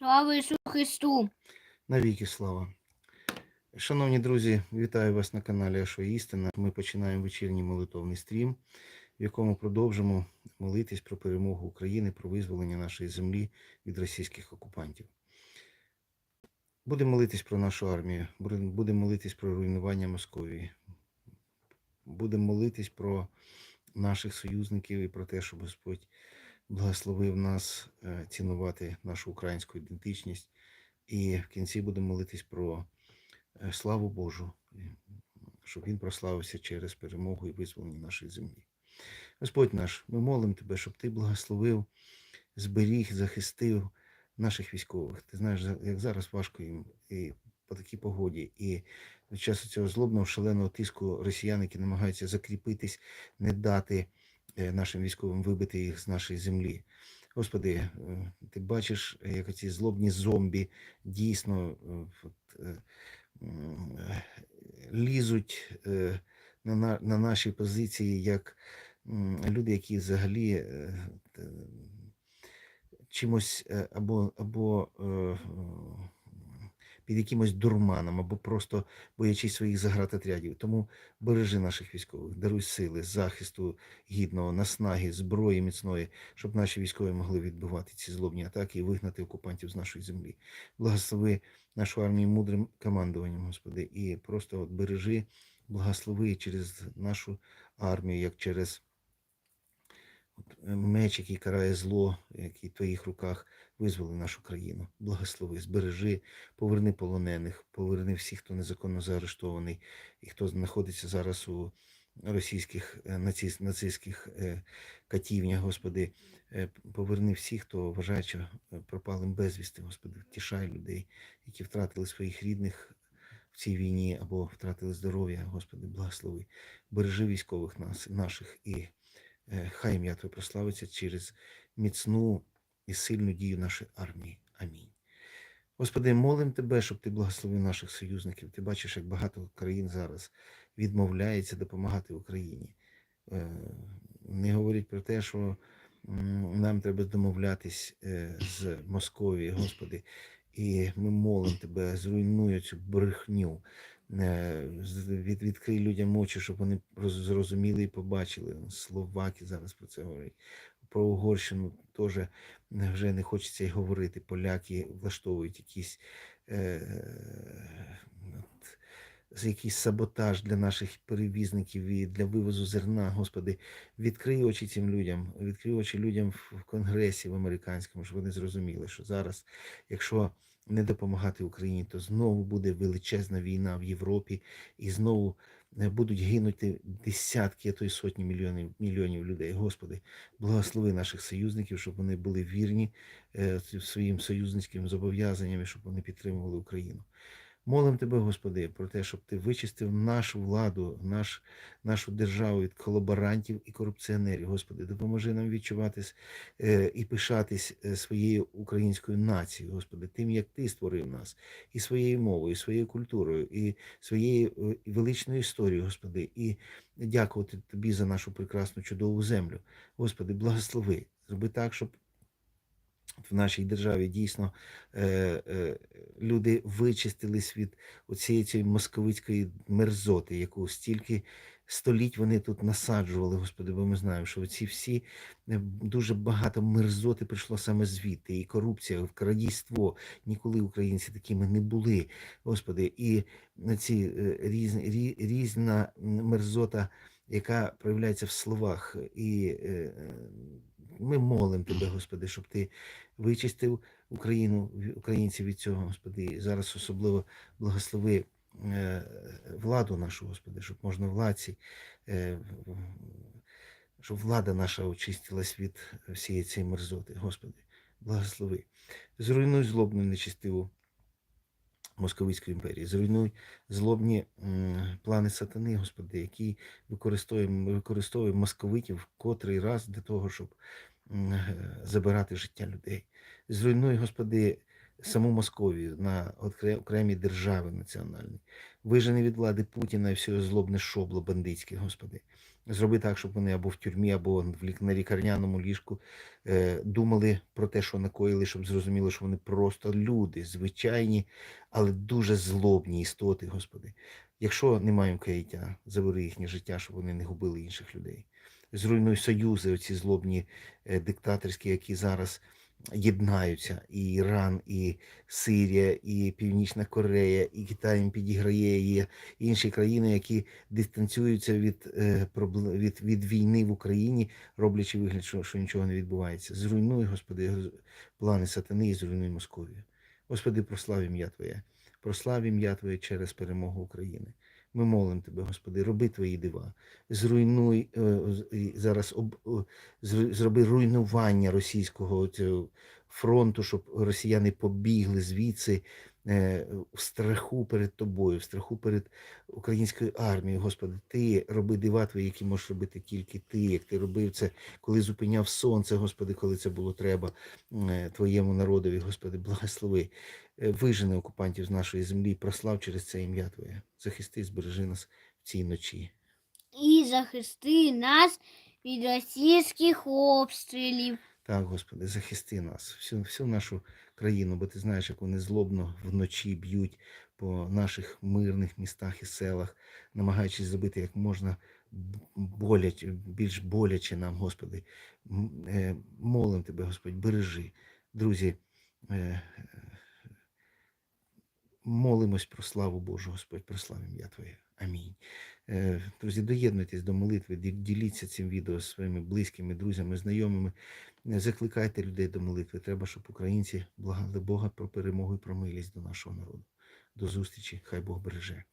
Слава Ісусу Христу! Навіки слава. Шановні друзі, вітаю вас на каналі Ашо Істина. Ми починаємо вечірній молитовний стрім, в якому продовжимо молитись про перемогу України, про визволення нашої землі від російських окупантів. Будемо молитись про нашу армію, будемо молитись про руйнування Московії. Будемо молитись про наших союзників і про те, щоб Господь благословив нас е, цінувати нашу українську ідентичність. І в кінці будемо молитись про е, славу Божу, щоб він прославився через перемогу і визволення нашої землі. Господь наш, ми молимо Тебе, щоб Ти благословив, зберіг, захистив наших військових. Ти знаєш, як зараз важко їм і по такій погоді, і від часу цього злобного шаленого тиску росіян, які намагаються закріпитись, не дати нашим військовим вибити їх з нашої землі. Господи, е, ти бачиш, е, як ці злобні зомбі дійсно е, от, е, е, лізуть е, на, на, на наші позиції як люди, які взагалі е, чимось е, або, або е, е, під якимось дурманом, або просто боячись своїх загратотрядів. Тому бережи наших військових, даруй сили, захисту гідного, наснаги, зброї міцної, щоб наші військові могли відбивати ці злобні атаки і вигнати окупантів з нашої землі. Благослови нашу армію мудрим командуванням, Господи, і просто от бережи, благослови через нашу армію, як через меч, який карає зло, який в твоїх руках визволи нашу країну. Благослови, збережи, поверни полонених, поверни всіх, хто незаконно заарештований і хто знаходиться зараз у російських е, нацистських е, катівнях, Господи. Е, Поверни всіх, хто вважає, що е, пропалим безвісти, Господи, втішай людей, які втратили своїх рідних в цій війні або втратили здоров'я, Господи, благослови. Бережи військових нас, наших і е, хай ім'я Твоє прославиться через міцну і сильну дію нашої армії. Амінь. Господи, молим Тебе, щоб Ти благословив наших союзників. Ти бачиш, як багато країн зараз відмовляється допомагати Україні. Е, Не говорять про те, що нам треба домовлятись е, з Московією, Господи. І ми молимо Тебе, зруйнуй цю брехню. Е, Від, відкрий людям очі, щоб вони зрозуміли і побачили. Словаки зараз про це говорять. Про Угорщину теж вже не хочеться й говорити. Поляки влаштовують якісь е, якийсь саботаж для наших перевізників і для вивозу зерна. Господи, відкрий очі цим людям, відкрий очі людям в конгресі в американському, щоб вони зрозуміли, що зараз, якщо не допомагати Україні, то знову буде величезна війна в Європі, і знову е, будуть гинути десятки, а то й сотні мільйонів мільйонів людей. Господи, благослови наших союзників, щоб вони були вірні е, своїм союзницьким зобов'язанням, і щоб вони підтримували Україну. Молим тебе, Господи, про те, щоб ти вичистив нашу владу, наш, нашу державу від колаборантів і корупціонерів. Господи, допоможи нам відчувати е, і пишатись е, своєю українською нацією, Господи, тим, як Ти створив нас, і своєю мовою, і своєю культурою, і своєю е, величною історією, Господи, і дякувати Тобі за нашу прекрасну чудову землю. Господи, благослови, зроби так, щоб в нашій державі дійсно е, е, люди вичистились від оцієї цієї московицької мерзоти, яку стільки століть вони тут насаджували, Господи, бо ми знаємо, що ці всі е, дуже багато мерзоти прийшло саме звідти, і корупція, крадійство. Ніколи українці такими не були, Господи, і ці е, різні, різна мерзота, яка проявляється в словах. І е, е, ми молимо Тебе, Господи, щоб Ти вичистив Україну, українців від цього, Господи. І зараз особливо благослови е, владу нашу, Господи, щоб можна владці, е, щоб влада наша очистилась від всієї цієї мерзоти, Господи, благослови. Зруйнуй злобну нечистиву Московицької імперії, зруйнуй злобні плани сатани, Господи, які використовує, використовує московитів котрий раз для того, щоб забирати життя людей. Зруйнуй, Господи, саму Московію на окремі держави національні. Вижени від влади Путіна і всього злобне шобло бандитське, Господи. Зроби так, щоб вони або в тюрмі, або на лікарняному ліжку е, думали про те, що накоїли, щоб зрозуміло, що вони просто люди, звичайні, але дуже злобні істоти, Господи. Якщо не маємо каяття, забери їхнє життя, щоб вони не губили інших людей. Зруйнуй союзи, оці злобні е, диктаторські, які зараз єднаються. І Іран, і Сирія, і Північна Корея, і Китай їм підіграє, і інші країни, які дистанціюються від, е, від, від війни в Україні, роблячи вигляд, що, що нічого не відбувається. Зруйнуй, Господи, плани сатани і зруйнуй Московію. Господи, прослав ім'я Твоє. Прослав ім'я Твоє через перемогу України. Ми молимо Тебе, Господи, роби Твої дива. Зруйнуй е, зараз об, зроби руйнування російського фронту, щоб росіяни побігли звідси в страху перед тобою, в страху перед українською армією. Господи, ти роби дива твої, які можеш робити тільки ти, як ти робив це, коли зупиняв сонце, Господи, коли це було треба е, твоєму народові, Господи, благослови. Е, Вижени окупантів з нашої землі, прослав через це ім'я Твоє. Захисти, збережи нас в цій ночі. І захисти нас від російських обстрілів. Так, Господи, захисти нас, всю, всю нашу країну, бо ти знаєш, як вони злобно вночі б'ють по наших мирних містах і селах, намагаючись зробити як можна боляче, більш боляче нам, Господи. Е, Молим Тебе, Господь, бережи. Друзі, е, е, молимось про славу Божу, Господь, про славу ім'я Твоє. Амінь. Е, Друзі, доєднуйтесь до молитви, діліться цим відео зі своїми близькими, друзями, знайомими. Закликайте людей до молитви. Треба, щоб українці благали Бога про перемогу і про милість до нашого народу. До зустрічі. Хай Бог береже.